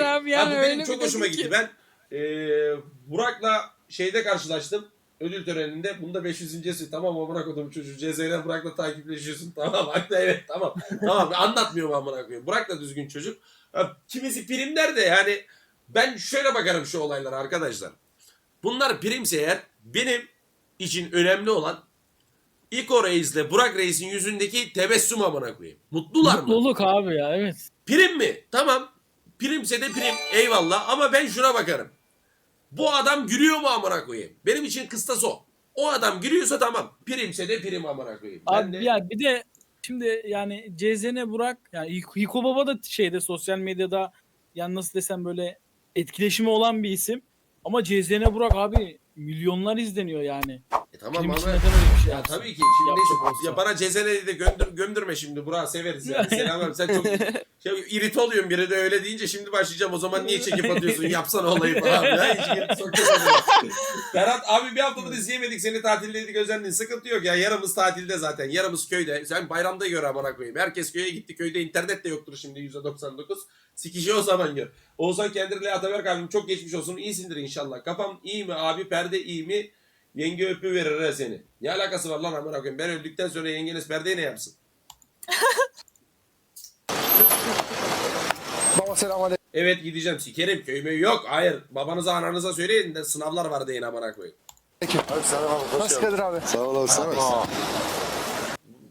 Hayır abi yani benim çok hoşuma gitti. Ben eee Burak'la şeyde karşılaştım. Ödül töreninde. Bunda 500. Tamam amına kodum çocuğu. CZ'yle Burak'la takipleşiyorsun. Tamam haklı evet tamam. tamam anlatmıyorum amına koyayım. Burak da düzgün çocuk. Kimisi primler de yani ben şöyle bakarım şu olaylara arkadaşlar. Bunlar primse eğer benim için önemli olan İko Reis'le Burak Reis'in yüzündeki tebessüm amına koyayım. Mutlular mı? Mutluluk abi ya evet. Prim mi? Tamam. Primse de prim. Eyvallah. Ama ben şuna bakarım. Bu adam gülüyor mu amına koyayım? Benim için kıstas o. O adam gülüyorsa tamam. Primse de prim amına koyayım. Ben Abi de... ya bir de şimdi yani CZN Burak yani Hiko Hiko Baba da şeyde sosyal medyada yani nasıl desem böyle etkileşimi olan bir isim. Ama CZN Burak abi milyonlar izleniyor yani. Tamam Film ama... için neden öyle bir şey Ya yapsın? tabii ki. Şimdi Yapacak olsa. Ya bana cezeneyi de gömdür, gömdürme şimdi. Burak'ı severiz yani. Selam sen çok şey, irite oluyorum biri de öyle deyince şimdi başlayacağım. O zaman niye çekip atıyorsun? Yapsana olayı falan. Ya hiç girip sokuyorsun. Ferhat abi bir haftadır izleyemedik seni tatildeydik özendin. Sıkıntı yok ya. Yarımız tatilde zaten. Yarımız köyde. Sen bayramda gör amına koyayım. Herkes köye gitti. Köyde internet de yoktur şimdi %99. Sikişi o zaman gör. Oğuzhan Kendirli Ataberk abim çok geçmiş olsun. İyisindir inşallah. Kafam iyi mi abi? Perde iyi mi? Yenge öpü verir ha seni. Ne alakası var lan amına koyayım? Ben öldükten sonra yengeniz perdeyi ne yapsın? Baba selam aleyküm. Evet gideceğim. Sikerim köyümü yok. Hayır. Babanıza ananıza söyleyin de sınavlar var deyin amına koyayım. Abi selam abi. Nasıl Kadir abi? Sağ olasın.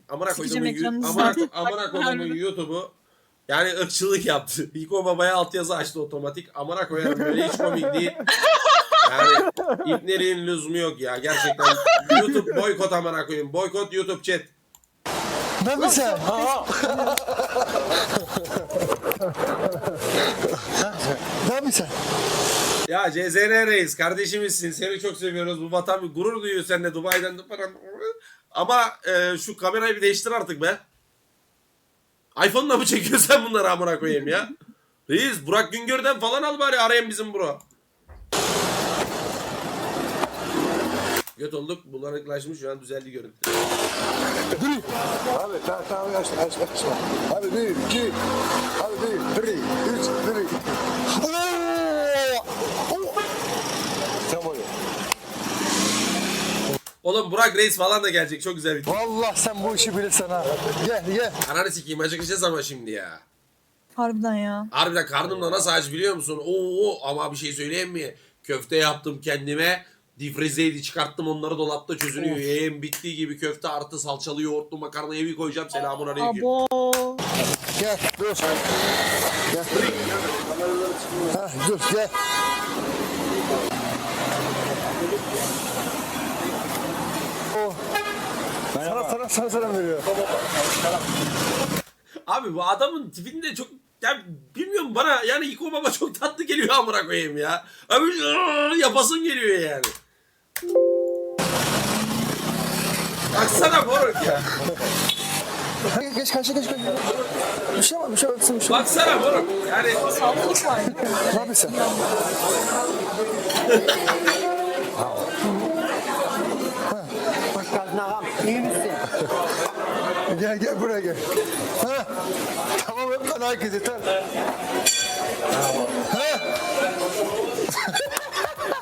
Amına Sikeceğim koyduğumun ekranınızı amına, zaten. amına koyduğumun YouTube'u yani ırkçılık yaptı. İko babaya altyazı açtı otomatik. Amına koyarım böyle hiç komik değil. Yani ipneliğin lüzumu yok ya gerçekten. YouTube boykot amına koyayım. Boykot YouTube chat. Ne mi sen? ne mi sen? Ya CZN Reis kardeşimizsin. Seni çok seviyoruz. Bu vatan bir gurur duyuyor seninle Dubai'den. Ama e, şu kamerayı bir değiştir artık be. iPhone'la mı çekiyorsun sen bunları amına koyayım ya? Reis Burak Güngör'den falan al bari arayın bizim bro. Göt olduk. Bulanıklaşmış şu an düzeldi görüntü. Abi tamam tamam aç aç aç. Hadi bir iki. Hadi bir three. Üç three. Tamam. Oğlum Burak Reis falan da gelecek. Çok güzel bir Vallahi sen bu işi bilirsen ha. Gel gel. Ananı sikeyim acıkacağız ama şimdi ya. Harbiden ya. Harbiden karnımda nasıl aç biliyor musun? Oo ama bir şey söyleyeyim mi? Köfte yaptım kendime. Difrizeydi çıkarttım onları dolapta çözülüyor. Yeğen bittiği gibi köfte artı salçalı yoğurtlu makarnayı bir koyacağım. Selamun aleyküm. Abo. Gel dur. Gel. Ha, dur gel. O. Sana sana sana selam veriyor. Abi bu adamın tipinde çok ya bilmiyorum bana yani İko Baba çok tatlı geliyor amına koyayım ya. Abi yapasın geliyor yani. Baksana moruk ya. Geç karşı geç geç. Bir şey var bir şey var bir şey var. Baksana moruk. Yani Sağlık var. Ne yapıyorsun sen? Hoş geldin ağam. İyi misin? Gel gel buraya gel. Ha. Tamam hep lan herkes yeter. Ha.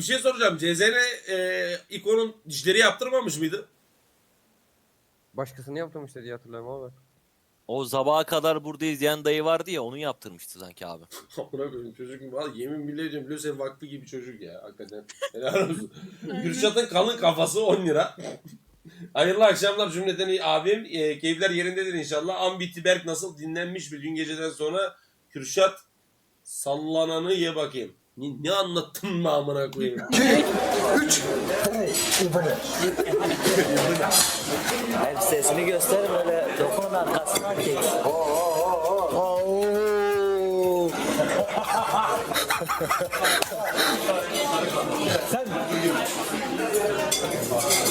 bir şey soracağım. CZN e, İko'nun dişleri yaptırmamış mıydı? Başkasını yaptırmıştı diye hatırlıyorum abi. O sabaha kadar burada izleyen dayı vardı ya onu yaptırmıştı sanki abi. Amına koyayım çocuk. Vallahi yemin bile ediyorum Lösev Vakfı gibi çocuk ya. Hakikaten. Helal olsun. Kürşat'ın kalın kafası 10 lira. Hayırlı akşamlar cümleten iyi abim. E, keyifler yerindedir inşallah. Ambiti Berk nasıl dinlenmiş mi dün geceden sonra? Kürşat sallananı ye bakayım. Ne, ne anlattın mı amına koyayım? İki. Üç. İbne. Elbisesini göster böyle dokunun arkasından çek. Oo.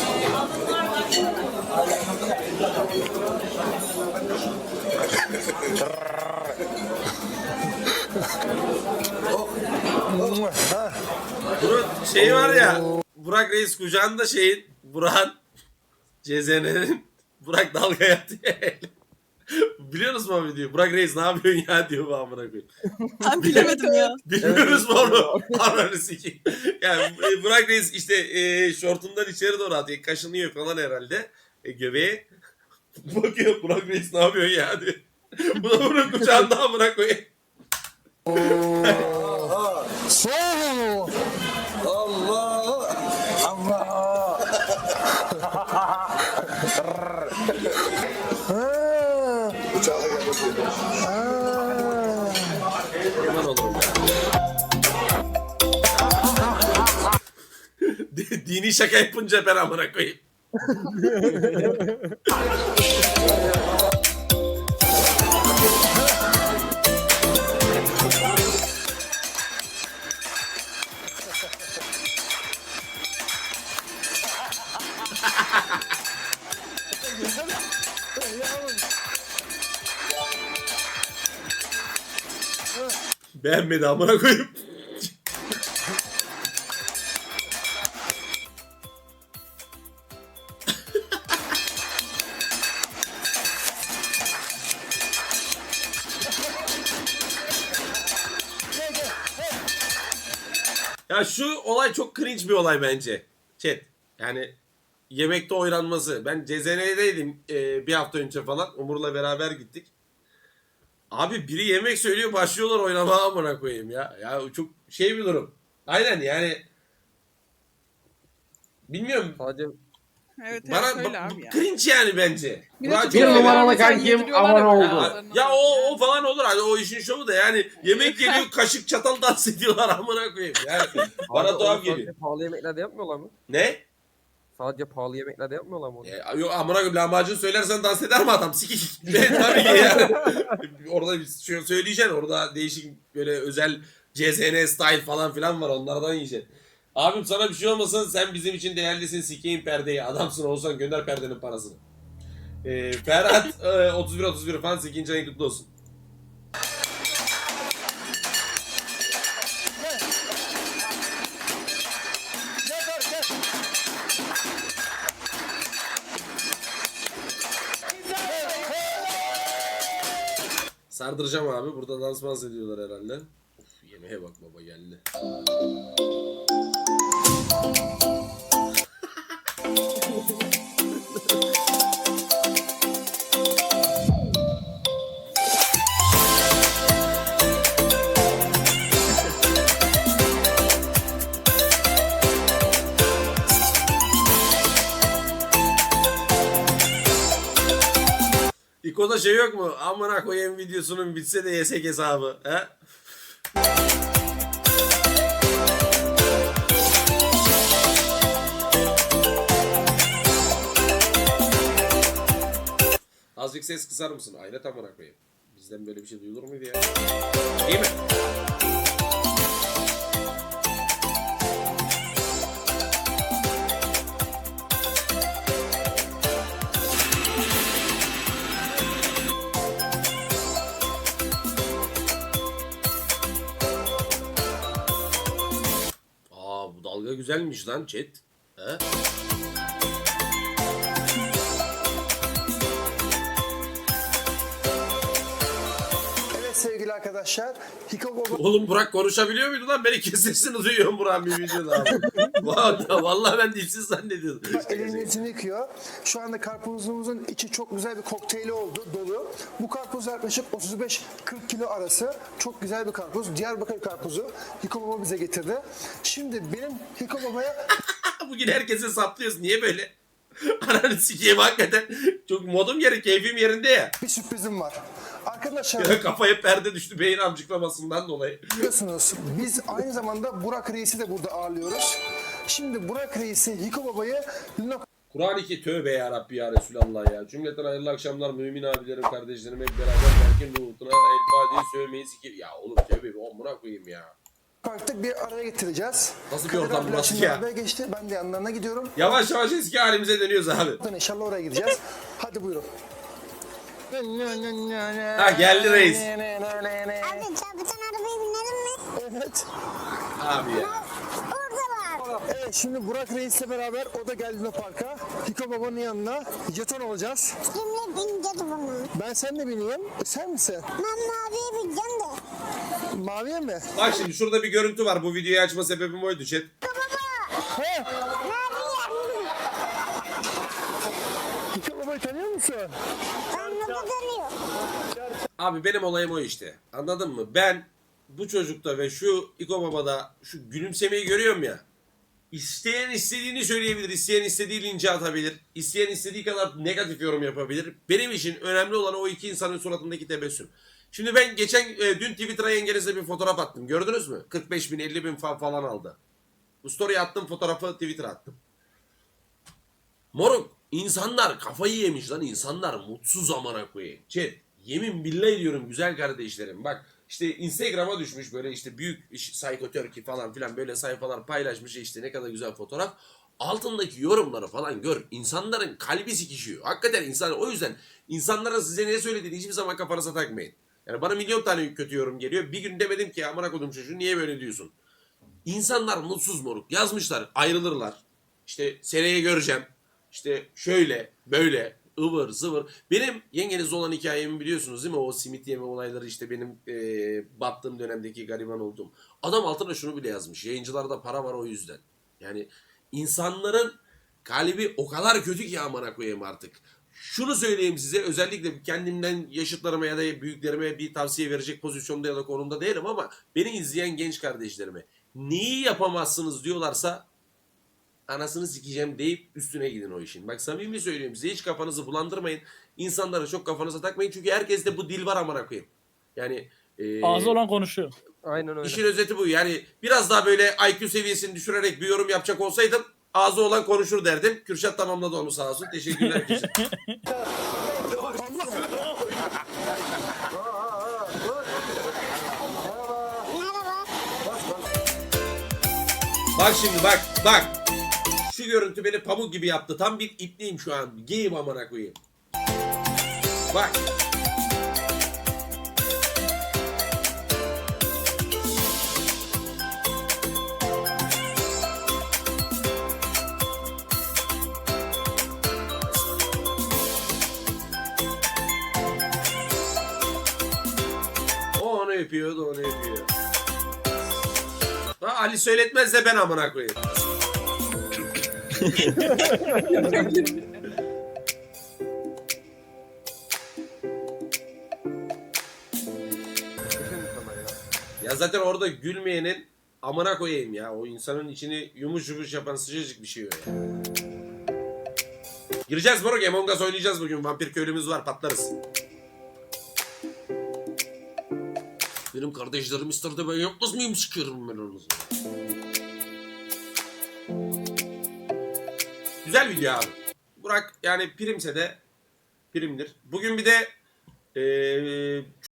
Burak şey var ya. Burak Reis kucağında şeyin. Burak'ın. CZN'nin. Burak dalga yatıyor. Biliyor musun o videoyu? Burak Reis ne yapıyorsun ya diyor bu amına koyayım. Ben bilemedim ya. Bilmiyoruz mu onu? Ananı sikeyim. Yani e, Burak Reis işte e, şortundan içeri doğru atıyor. Kaşınıyor falan herhalde. E, göbeğe. Bakıyor Burak Reis ne yapıyorsun ya diyor. Bu da Burak kucağında amına koyayım. Soğuk. Allah. Allah. Uçağa geldi. olurum ya. Dini şaka yapınca ben amına koyayım. Beğenmedi amına koyayım. Ya şu olay çok cringe bir olay bence. Chat. Yani yemekte oynanması. Ben CZN'deydim e, bir hafta önce falan. Umur'la beraber gittik. Abi biri yemek söylüyor başlıyorlar oynamaya amına koyayım ya. Ya çok şey bir durum. Aynen yani. Bilmiyorum. Sadece Evet evet Bana öyle ba- abi ya. cringe yani bence. Bir de tutuyorlar, çok öyle. numaralı kankim yediriyorlar ya oldu. Ya, ağızlarına. ya o, o falan olur hadi o işin şovu da yani yemek geliyor kaşık çatal dans ediyorlar amına koyayım. Yani bana Abi tuhaf onu geliyor. Sadece pahalı yemeklerde yapmıyorlar mı? Ne? Sadece pahalı yemeklerde yapmıyorlar mı onu? E, yok amına koyayım lahmacun söylersen dans eder mi adam? Sikik. Ne tabii ki yani. orada bir şey söyleyeceksin. Orada değişik böyle özel CZN style falan filan var. Onlardan yiyeceksin. Abim sana bir şey olmasın sen bizim için değerlisin sikeyim perdeyi. Adamsın olsan gönder perdenin parasını. Ee, Ferhat e, 31 31 fan 8. ayın kutlu olsun. Sardıracağım abi. Burada dans ediyorlar herhalde. Of, yemeğe bak baba geldi. İko'da şey yok mu? Amına koyayım videosunun bitse de yesek hesabı. He? Ses kısar mısın? Hayret amına koyayım. Bizden böyle bir şey duyulur muydu ya? Değil mi? Aa bu dalga güzelmiş lan chat. He? Sevgili arkadaşlar. Hiko Baba Oğlum Burak konuşabiliyor muydu lan? Beni kesesini duyuyorum Burak'ın bir videoda. Vallahi, vallahi ben dilsiz zannediyordum. elini yüzünü yıkıyor. Şu anda karpuzumuzun içi çok güzel bir kokteyli oldu, dolu. Bu karpuz yaklaşık 35-40 kilo arası. Çok güzel bir karpuz. Diyarbakır karpuzu. Hiko Baba bize getirdi. Şimdi benim Hiko Baba'ya Bugün herkese saplıyoruz. Niye böyle? Ananı sikeyim hakikaten. Çok modum yeri, keyfim yerinde ya. bir sürprizim var. Arkadaşlar Ya Kafaya perde düştü beyin amcıklamasından dolayı. biliyorsunuz biz aynı zamanda Burak Reis'i de burada ağırlıyoruz. Şimdi Burak Reis'i, Hiko Baba'yı Kur'an-ı Kerim tövbe ya Rabbi ya Resulallah ya. Cümleten hayırlı akşamlar mümin abilerim kardeşlerim hep beraber Berkin ruhuna El Fatiha sövmeyi zikir. Ya oğlum tövbe bir amına koyayım ya. Park'ta bir araya getireceğiz. Nasıl bir Kadir ortam abiler burası şimdi ya? arabaya geçti. Ben de yanlarına gidiyorum. Yavaş yavaş eski halimize dönüyoruz abi. Buradan inşallah oraya gideceğiz. Hadi buyurun. Ha geldi reis. Abi çarpıtan arabayı binelim mi? Evet. Abi ya. Orada var. Evet şimdi Burak Reis'le beraber o da geldi Luna Park'a. Hiko Baba'nın yanına jeton olacağız. Kimle bineceğiz bunu? Ben seninle bineyim. Sen misin? Ben maviye bineceğim de. Maviye mi? Bak şimdi şurada bir görüntü var. Bu videoyu açma sebebim oydu chat. He. Maviye. Hiko Baba'yı tanıyor musun? Abi benim olayım o işte. Anladın mı? Ben bu çocukta ve şu İko Baba'da şu gülümsemeyi görüyorum ya. İsteyen istediğini söyleyebilir, isteyen istediği lince atabilir, isteyen istediği kadar negatif yorum yapabilir. Benim için önemli olan o iki insanın suratındaki tebessüm. Şimdi ben geçen e, dün Twitter'a yengenizle bir fotoğraf attım. Gördünüz mü? 45 bin 50 bin fa- falan aldı. Bu story attım fotoğrafı Twitter'a attım. Moruk insanlar kafayı yemiş lan insanlar mutsuz amına koyayım. Chat yemin billahi diyorum güzel kardeşlerim bak işte Instagram'a düşmüş böyle işte büyük Psycho Turkey falan filan böyle sayfalar paylaşmış işte ne kadar güzel fotoğraf. Altındaki yorumları falan gör. İnsanların kalbi sikişiyor. Hakikaten insan o yüzden insanlara size ne söylediğini hiçbir zaman kafanıza takmayın. Yani bana milyon tane kötü yorum geliyor. Bir gün demedim ki amına kodum çocuğu niye böyle diyorsun? İnsanlar mutsuz moruk. Yazmışlar ayrılırlar. İşte seneye göreceğim. İşte şöyle böyle ıvır zıvır. Benim yengenizle olan hikayemi biliyorsunuz değil mi? O simit yeme olayları işte benim eee battığım dönemdeki gariban olduğum. Adam altına şunu bile yazmış. Yayıncılarda para var o yüzden. Yani insanların kalbi o kadar kötü ki amına koyayım artık. Şunu söyleyeyim size özellikle kendimden yaşıtlarıma ya da büyüklerime bir tavsiye verecek pozisyonda ya da konumda değilim ama beni izleyen genç kardeşlerime neyi yapamazsınız diyorlarsa anasını sikeceğim deyip üstüne gidin o işin. Bak samimi söylüyorum size hiç kafanızı bulandırmayın. İnsanlara çok kafanıza takmayın çünkü herkeste bu dil var amına koyayım. Yani e, Ağzı olan konuşuyor. Aynen öyle. işin özeti bu. Yani biraz daha böyle IQ seviyesini düşürerek bir yorum yapacak olsaydım ağzı olan konuşur derdim. Kürşat tamamladı onu sağ olsun. Teşekkürler Kürşat. Bak şimdi bak bak. Görüntü beni pamuk gibi yaptı. Tam bir ipliyim şu an. Geyim amına koyayım. Bak. O onu yapıyordu, onu yapıyor. Ha, Ali söyletmez de ben amına koyayım. Ya. Zaten orada gülmeyenin amına koyayım ya. O insanın içini yumuş yumuş yapan sıcacık bir şey o ya. Gireceğiz moruk. Among Us oynayacağız bugün. Vampir köylümüz var. Patlarız. Benim kardeşlerim istedi ben yapmaz mıyım sikerim ben onu. Güzel video abi. Burak yani primse de primdir. Bugün bir de eee